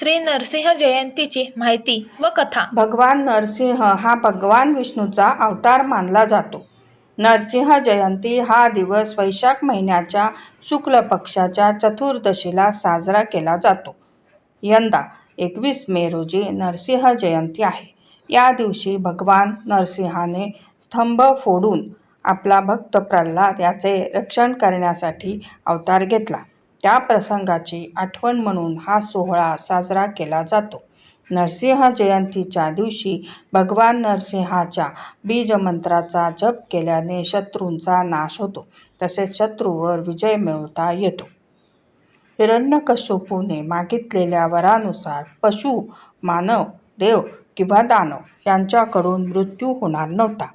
श्री नरसिंह जयंतीची माहिती व कथा. भगवान नरसिंह हा भगवान विष्णूचा अवतार मानला जातो. नरसिंह जयंती हा दिवस वैशाख महिन्याच्या शुक्ल पक्षाच्या चतुर्दशीला साजरा केला जातो. यंदा एकवीस मे रोजी नरसिंह जयंती आहे. या दिवशी भगवान नरसिंहाने स्तंभ फोडून आपला भक्त प्रल्हाद याचे रक्षण करण्यासाठी अवतार घेतला. त्या प्रसंगाची आठवण म्हणून हा सोहळा साजरा केला जातो. नरसिंह जयंतीच्या दिवशी भगवान नरसिंहाच्या बीजमंत्राचा जप केल्याने शत्रूंचा नाश होतो तसेच शत्रूवर विजय मिळवता येतो. हिरण्यकश्यपूने मागितलेल्या वरानुसार पशु मानव देव किंवा दानव यांच्याकडून मृत्यू होणार नव्हता.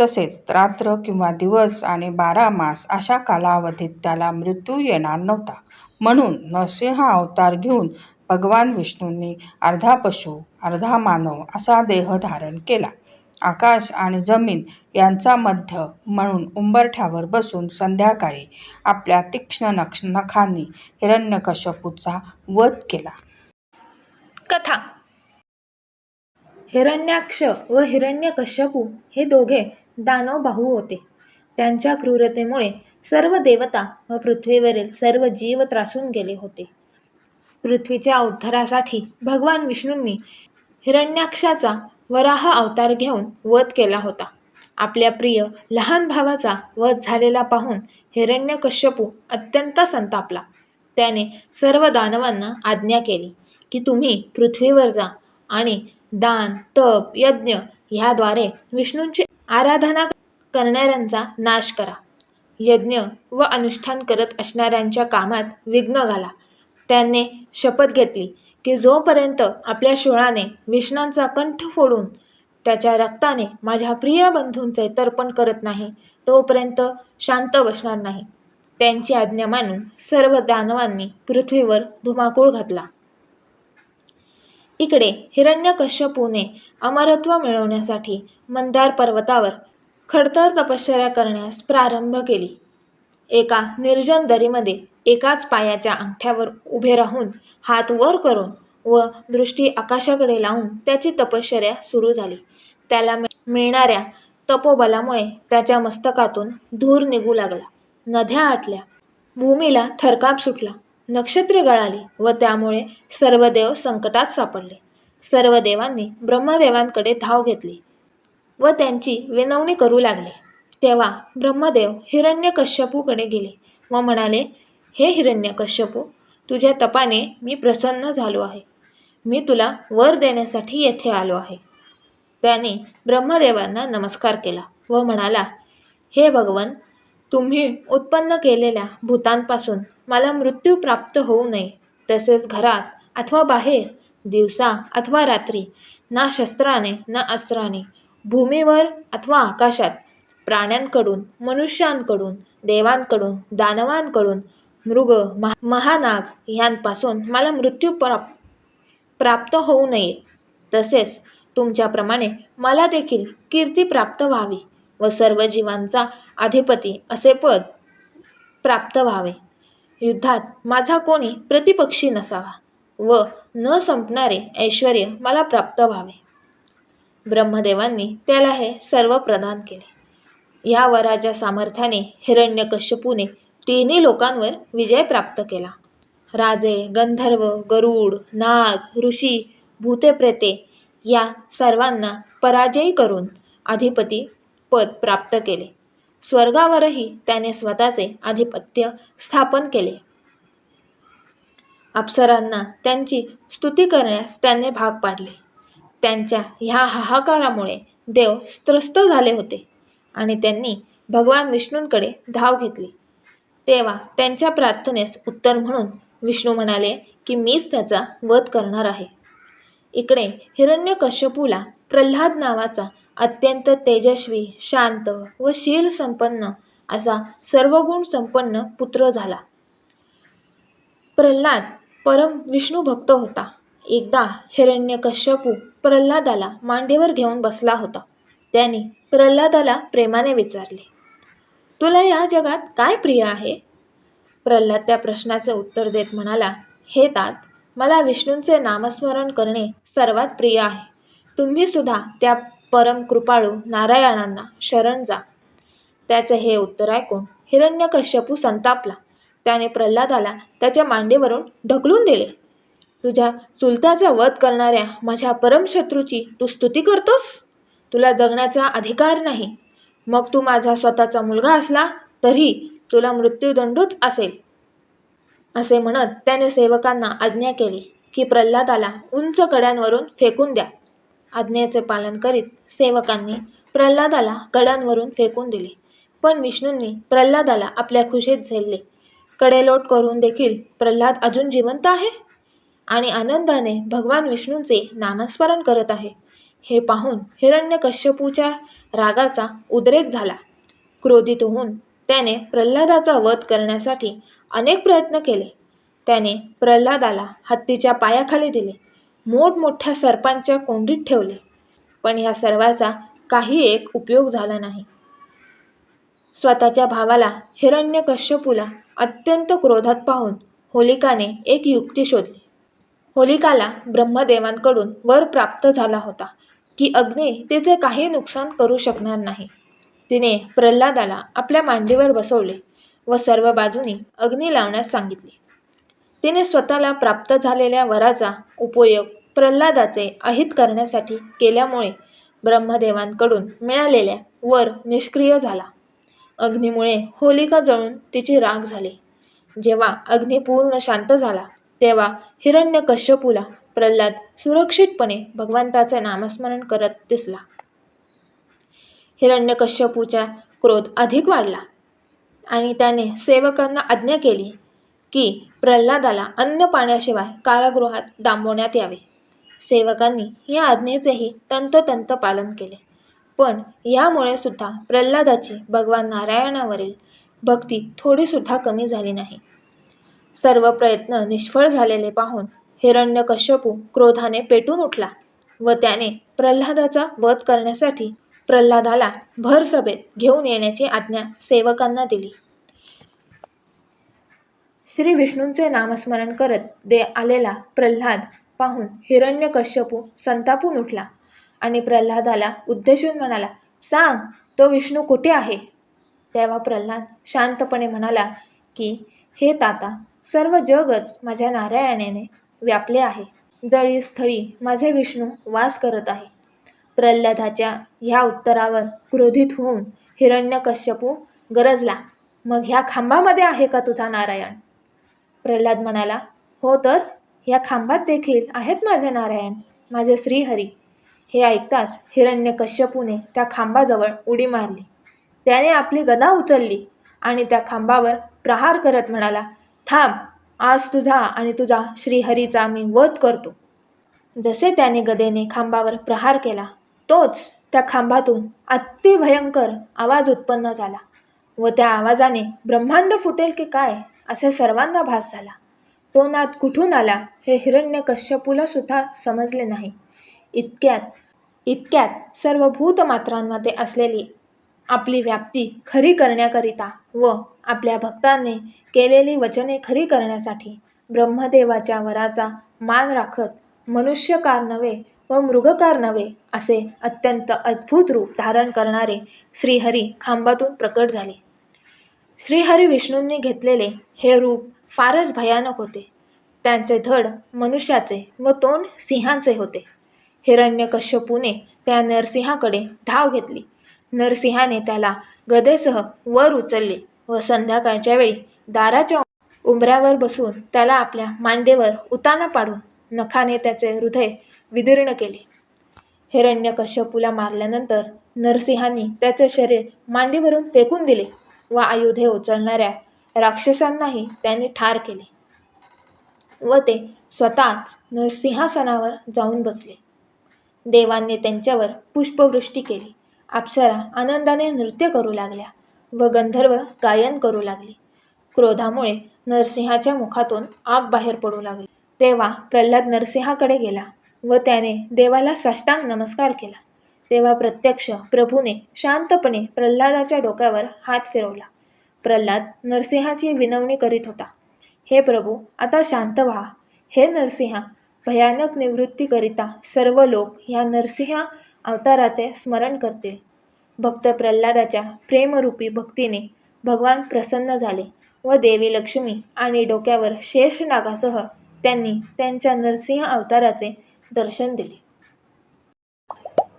तसेच रात्र किंवा दिवस आणि बारा मास अशा कालावधीत त्याला मृत्यू येणार नव्हता. म्हणून नरसिंह अवतार घेऊन भगवान विष्णूंनी अर्धा पशु अर्धा मानव असा देह धारण केला. आकाश आणि जमीन यांचा मध्य म्हणून उंबरठ्यावर बसून संध्याकाळी आपल्या तीक्ष्ण नक्ष नखांनी हिरण्यकश्यपूचा वध केला. कथा हिरण्याक्ष व हिरण्यकश्यपू हे दोघे दानव भाऊ होते. त्यांच्या क्रूरतेमुळे सर्व देवता व पृथ्वीवरील सर्व जीव त्रासून गेले होते. पृथ्वीच्या उद्धारासाठी भगवान विष्णूंनी हिरण्याक्षाचा वराह अवतार घेऊन वध केला होता. आपल्या प्रिय लहान भावाचा वध झालेला पाहून हिरण्यकश्यपू अत्यंत संतापला. त्याने सर्व दानवांना आज्ञा केली की तुम्ही पृथ्वीवर जा आणि दान तप यज्ञ ह्याद्वारे विष्णूंची आराधना करणाऱ्यांचा नाश करा. यज्ञ व अनुष्ठान करत असणाऱ्यांच्या कामात विघ्न घाला. त्याने शपथ घेतली की जोपर्यंत आपल्या शिळाने विष्णांचा कंठ फोडून त्याच्या रक्ताने माझ्या प्रिय बंधूंचे तर्पण करत नाही तोपर्यंत शांत बसणार नाही. त्यांची आज्ञा मानून सर्व दानवांनी पृथ्वीवर धुमाकूळ घातला. इकडे हिरण्यकश्यपूने अमरत्व मिळवण्यासाठी मंदार पर्वतावर खडतर तपश्चर्या करण्यास प्रारंभ केली. एका निर्जन दरीमध्ये एकाच पायाच्या अंगठ्यावर उभे राहून हात वर करून व दृष्टी आकाशाकडे लावून त्याची तपश्चर्या सुरू झाली. त्याला मिळणाऱ्या तपोबलामुळे त्याच्या मस्तकातून धूर निघू लागला. नद्या आटल्या. भूमीला थरकाप सुटला. नक्षत्र गळाली व त्यामुळे सर्व देव संकटात सापडले. सर्व देवांनी ब्रह्मदेवांकडे धाव घेतली व त्यांची विनवणी करू लागले. तेव्हा ब्रह्मदेव हिरण्यकश्यपूकडे गेले व म्हणाले हे हिरण्यकश्यपू तुझ्या तपाने मी प्रसन्न झालो आहे. मी तुला वर देण्यासाठी येथे आलो आहे. त्याने ब्रह्मदेवांना नमस्कार केला व म्हणाला हे भगवन तुम्ही उत्पन्न केलेल्या भूतांपासून मला मृत्यू प्राप्त होऊ नये. तसेच घरात अथवा बाहेर दिवसा अथवा रात्री ना शस्त्राने ना अस्त्राने भूमीवर अथवा आकाशात प्राण्यांकडून मनुष्यांकडून देवांकडून दानवांकडून मृग महा महानाग यांपासून मला मृत्यू प्राप प्राप्त होऊ नये. तसेच तुमच्याप्रमाणे मला देखील कीर्ती प्राप्त व्हावी. व सर्व जीवांचा अधिपती असे पद प्राप्त व्हावे. युद्धात माझा कोणी प्रतिपक्षी नसावा व न संपणारे ऐश्वर मला प्राप्त व्हावे. ब्रह्मदेवांनी त्याला हे सर्व प्रदान केले. या वराच्या सामर्थ्याने हिरण्यकश्यपूने तिन्ही लोकांवर विजय प्राप्त केला. राजे गंधर्व गरुड नाग ऋषी भूतेप्रेते या सर्वांना पराजयी करून अधिपती पद प्राप्त केले. स्वर्गावरही त्याने स्वतःचे आधिपत्य स्थापन केले. अप्सरांना त्यांची स्तुती करण्यास त्याने भाग पाडले. त्यांच्या ह्या हाहाकारामुळे देव त्रस्त झाले होते आणि त्यांनी भगवान विष्णूंकडे धाव घेतली. तेव्हा त्यांच्या प्रार्थनेस उत्तर म्हणून विष्णू म्हणाले की मीच त्याचा वध करणार आहे. इकडे हिरण्यकश्यपूला प्रल्हाद नावाचा अत्यंत तेजस्वी शांत व शील संपन्न असा सर्वगुण संपन्न पुत्र झाला. प्रल्हाद परम विष्णू भक्त होता. एकदा हिरण्यकश्यपू प्रल्हादाला मांडीवर घेऊन बसला होता. त्याने प्रल्हादाला प्रेमाने विचारले तुला या जगात काय प्रिय आहे? प्रल्हाद त्या प्रश्नाचे उत्तर देत म्हणाला हे तात मला विष्णूंचे नामस्मरण करणे सर्वात प्रिय आहे. तुम्ही सुद्धा त्या परम कृपाळू नारायणांना शरण जा. त्याचे हे उत्तर ऐकून हिरण्यकश्यपू संतापला. त्याने प्रल्हादाला त्याच्या मांडीवरून ढकलून दिले. तुझ्या चुलत्याचा वध करणाऱ्या माझ्या परमशत्रूची तू स्तुती करतोस? तुला जगण्याचा अधिकार नाही. मग तू माझा स्वतःचा मुलगा असला तरी तुला मृत्यूदंडूच असेल. असे म्हणत त्याने सेवकांना आज्ञा केली की प्रल्हादाला उंच कड्यांवरून फेकून द्या. आज्ञेचे पालन करीत सेवकांनी प्रल्हादाला कडांवरून फेकून दिले. पण विष्णूंनी प्रल्हादाला आपल्या खुशीत झेलले. कडेलोट करून देखील प्रल्हाद अजून जिवंत आहे? आणि आनंदाने भगवान विष्णूंचे नामस्मरण करत आहे. हे पाहून हिरण्यकश्यपूच्या रागाचा उद्रेक झाला. क्रोधित होऊन त्याने प्रल्हादाचा वध करण्यासाठी अनेक प्रयत्न केले. त्याने प्रल्हादाला हत्तीच्या पायाखाली दिले. मोठमोठ्या सर्पांच्या कोंडीत ठेवले. पण ह्या सर्वाचा काही एक उपयोग झाला नाही. स्वतःच्या भावाला हिरण्यकश्यपूला अत्यंत क्रोधात पाहून होलिकाने एक युक्ती शोधली. होलिकाला ब्रह्मदेवांकडून वर प्राप्त झाला होता की अग्नी तिचे काही नुकसान करू शकणार नाही. तिने प्रल्हादाला आपल्या मांडीवर बसवले व सर्व बाजूनी अग्नी लावण्यास सांगितले. तिने स्वतःला प्राप्त झालेल्या वराचा उपयोग प्रल्हादाचे अहित करण्यासाठी केल्यामुळे ब्रह्मदेवांकडून मिळालेल्या वर निष्क्रिय झाला. अग्नीमुळे होलिका जळून तिची राग झाली. जेव्हा अग्नी पूर्ण शांत झाला तेव्हा हिरण्यकश्यपूला प्रल्हाद सुरक्षितपणे भगवंताचे नामस्मरण करत दिसला. हिरण्यकश्यपूचा क्रोध अधिक वाढला आणि त्याने सेवकांना आज्ञा केली की प्रल्हादाला अन्न पाण्याशिवाय कारागृहात डांबवण्यात यावे. सेवकांनी या आज्ञेचेही तंतोतंत पालन केले. पण यामुळे सुद्धा प्रल्हादाची भगवान नारायणावरील भक्ती थोडीसुद्धा कमी झाली नाही. सर्व प्रयत्न निष्फळ झालेले पाहून हिरण्यकश्यपू क्रोधाने पेटून उठला व त्याने प्रल्हादाचा वध करण्यासाठी प्रल्हादाला भर सभेत घेऊन येण्याची आज्ञा सेवकांना दिली. श्री विष्णूंचे नामस्मरण करत दे आलेला प्रल्हाद पाहून हिरण्यकश्यपू संतापून उठला आणि प्रल्हादाला उद्देशून म्हणाला सांग तो विष्णू कुठे आहे? तेव्हा प्रल्हाद शांतपणे म्हणाला की हे ताता सर्व जगच माझ्या नारायणाने व्यापले आहे. जळी स्थळी माझे विष्णू वास करत आहे. प्रल्हादाच्या ह्या उत्तरावर क्रोधित होऊन हिरण्यकश्यपू गरजला मग ह्या खांबामध्ये आहे का तुझा नारायण? प्रल्हाद म्हणाला हो तर या खांबात देखील आहेत माझे नारायण माझे श्रीहरी. हे ऐकताच हिरण्यकश्यपूने त्या खांबाजवळ उडी मारली. त्याने आपली गदा उचलली आणि त्या खांबावर प्रहार करत म्हणाला थांब आज तुझा आणि तुझा श्रीहरीचा मी वध करतो. जसे त्याने गदेने खांबावर प्रहार केला तोच त्या खांबातून अतिभयंकर आवाज उत्पन्न झाला व त्या आवाजाने ब्रह्मांड फुटेल की काय असा सर्वांना भास झाला. तो नाद कुठून आला हे हिरण्यकश्यपूला सुद्धा समजले नाही. इतक्यात इतक्यात सर्व भूतमात्रांमध्ये असलेली आपली व्याप्ती खरी करण्याकरिता व आपल्या भक्ताने केलेली वचने खरी करण्यासाठी ब्रह्मदेवाच्या वराचा मान राखत मनुष्यकार नव्हे व मृगकार नव्हे असे अत्यंत अद्भुत रूप धारण करणारे श्रीहरी खांबातून प्रकट झाले. श्रीहरी विष्णूंनी घेतलेले हे रूप फारच भयानक होते. त्यांचे धड मनुष्याचे व तोंड सिंहांचे होते. हिरण्यकश्यपूने त्या नरसिंहाकडे धाव घेतली. नरसिंहाने त्याला गदेसह वर उचलले व संध्याकाळच्या वेळी दाराच्या उंबऱ्यावर बसून त्याला आपल्या मांडेवर उताना पाडून नखाने त्याचे हृदय विदीर्ण केले. हिरण्यकश्यपूला मारल्यानंतर नरसिंहांनी त्याचे शरीर मांडीवरून फेकून दिले. व आयुधे उचलणाऱ्या राक्षसांनाही त्यांनी ठार केले व ते स्वतःच नरसिंहासनावर जाऊन बसले. देवांनी त्यांच्यावर पुष्पवृष्टी केली. अप्सरा आनंदाने नृत्य करू लागल्या व गंधर्व गायन करू लागले. क्रोधामुळे नरसिंहाच्या मुखातून आग बाहेर पडू लागली. तेव्हा प्रल्हाद नरसिंहाकडे गेला व त्याने देवाला साष्टांग नमस्कार केला. तेव्हा प्रत्यक्ष प्रभूने शांतपणे प्रल्हादाच्या डोक्यावर हात फिरवला. प्रल्हाद नरसिंहाची विनवणी करीत होता. हे प्रभू आता शांत व्हा. हे नरसिंहा भयानक निवृत्तीकरिता सर्व लोक ह्या नरसिंह अवताराचे स्मरण करतील. भक्त प्रल्हादाच्या प्रेमरूपी भक्तीने भगवान प्रसन्न झाले व देवी लक्ष्मी आणि डोक्यावर शेष नागासह त्यांनी त्यांच्या नरसिंह अवताराचे दर्शन दिले.